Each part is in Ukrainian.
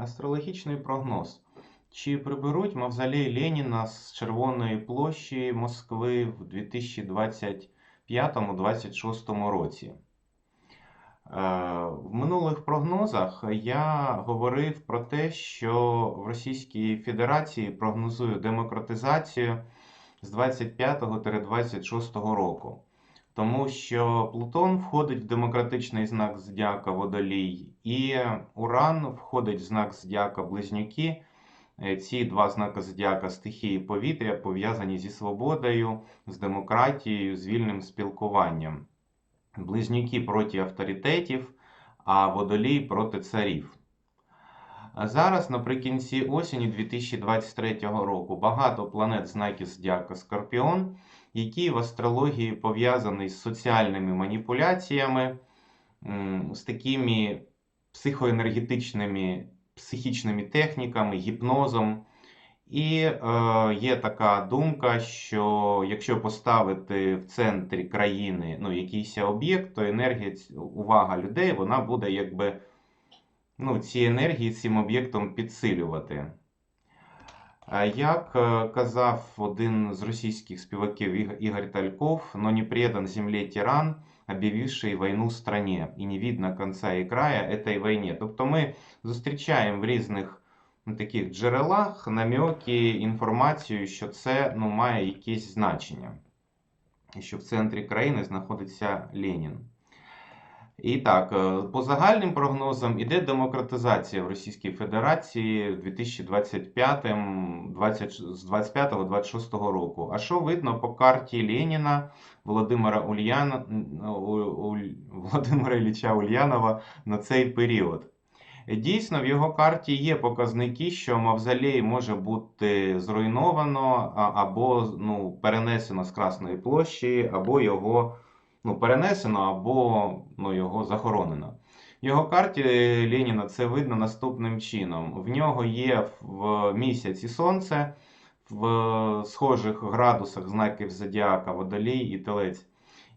Астрологічний прогноз. Чи приберуть мавзолей Леніна з Червоної площі Москви в 2025-2026 році? Е, В минулих прогнозах я говорив про те, що в Російській Федерації прогнозую демократизацію з 25-26 року. Тому що Плутон входить в демократичний знак Зодіака Водолій, і Уран входить в знак Зодіака Близнюки. Е, Ці два знаки Зодіака стихії повітря пов'язані зі свободою, з демократією, з вільним спілкуванням. Близнюки проти авторитетів, а водолій проти царів. Зараз, наприкінці осені 2023 року, багато планет знаків Зодіака Скорпіон, які в астрології пов'язані з соціальними маніпуляціями, з такими психоенергетичними психічними техніками, гіпнозом. І е, є така думка, що якщо поставити в центрі країни ну, якийсь об'єкт, то енергія, увага людей вона буде якби ну, ці енергії цим об'єктом підсилювати. Як е, казав один з російських співаків Ігор Тальков, но не предан земле тиран, об'явивший війну стране, і не видно конца і края этой війні. Тобто ми зустрічаємо в різних ну, таких джерелах намеки, інформацію, що це ну, має якесь значення, що в центрі країни знаходиться Ленін. І так, е, по загальним прогнозам іде демократизація в Російській Федерації 2025 20, з 25-26 року. А що видно по карті Леніна Володимира Ульяна, У- Уль- Володимира Ілліча Ульянова на цей період? Дійсно, в його карті є показники, що мавзолей може бути зруйновано або ну, перенесено з Красної площі, або його ну, перенесено, або ну, його захоронено. В його карті Леніна це видно наступним чином. В нього є в місяці сонце в схожих градусах знаків зодіака, водолій і телець.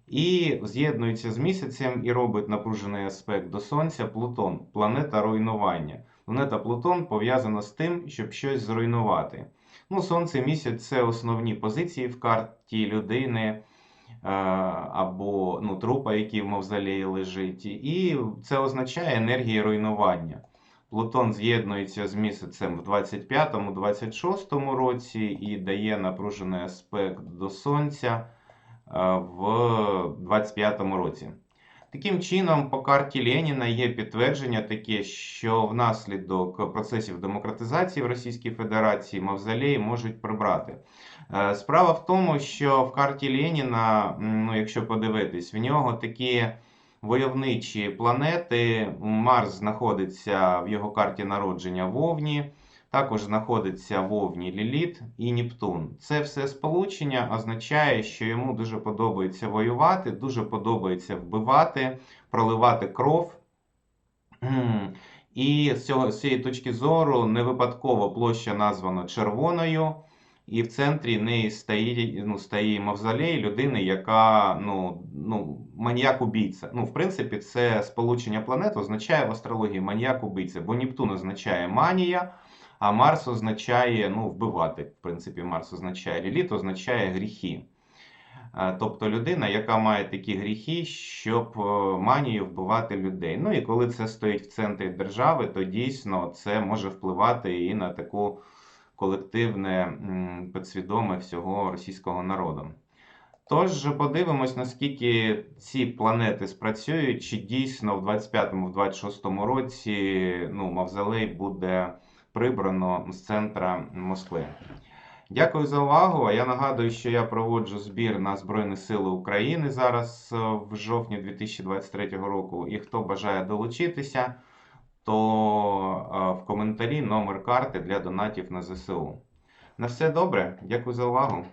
І з'єднується з місяцем і робить напружений аспект до Сонця Плутон, планета руйнування. Планета Плутон пов'язана з тим, щоб щось зруйнувати. Ну, Сонце місяць це основні позиції в карті людини або ну, трупа, який в мавзолеї лежить. І це означає енергія руйнування. Плутон з'єднується з місяцем в 25-26 році і дає напружений аспект до Сонця в 25-му році. Таким чином, по карті Леніна є підтвердження таке, що внаслідок процесів демократизації в Російській Федерації мавзолеї можуть прибрати. Е, Справа в тому, що в карті Леніна, ну, якщо подивитись, в нього такі войовничі планети. Марс знаходиться в його карті народження в Овні. Також знаходиться в Овні Ліліт і Нептун. Це все сполучення означає, що йому дуже подобається воювати, дуже подобається вбивати, проливати кров. І з цього, з цієї точки зору не випадково площа названа червоною, і в центрі неї стоїть, ну, стоїть мавзолей людини, яка ну, ну, маніяк-убійця. Ну, в принципі, це сполучення планет означає в астрології маніяк-убійця, бо Нептун означає манія, а Марс означає ну, вбивати. В принципі, Марс означає ліліт, означає гріхи. Е, Тобто людина, яка має такі гріхи, щоб е, манією вбивати людей. Ну і коли це стоїть в центрі держави, то дійсно це може впливати і на таку колективне підсвідоме всього російського народу. Тож подивимось, наскільки ці планети спрацюють, чи дійсно в 25-26 році ну, мавзолей буде прибрано з центра Москви. Дякую за увагу. Я нагадую, що я проводжу збір на Збройні Сили України зараз е, в жовтні 2023 року. І хто бажає долучитися, то е, в коментарі номер карти для донатів на ЗСУ. На все добре, дякую за увагу.